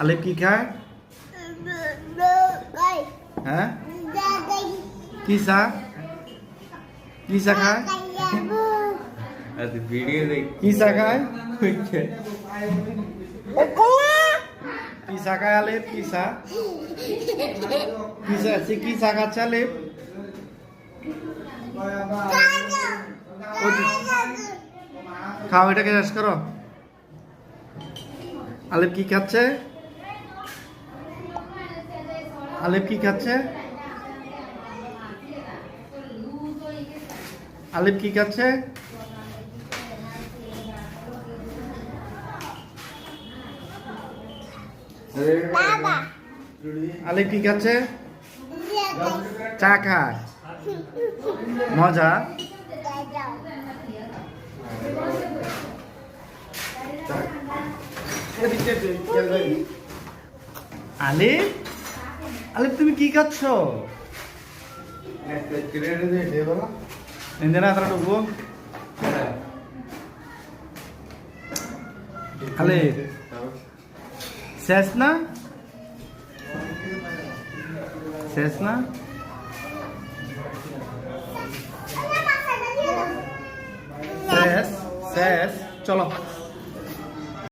আলিফ কি খায়? হ্যাঁ? কি চা? কি চা খায়? কি চা খায়? কি চা খায় আলিফ? কি চা? কি চা কি চা খাচ্ছে আলিফ? খাও, এটাকে শেষ করো। আলিফ কি খাচ্ছে? আলিফ কি খাচ্ছে? আলিফ কি খাচ্ছে? আলিফ কি খাচ্ছে? চা খায়। মজা? আলিফ আলিফ তুমি কি খাচ্ছ? না। তারা ঢুকবো। আলিফ শেষ না? শেষ না? শেষ শেষ চলো।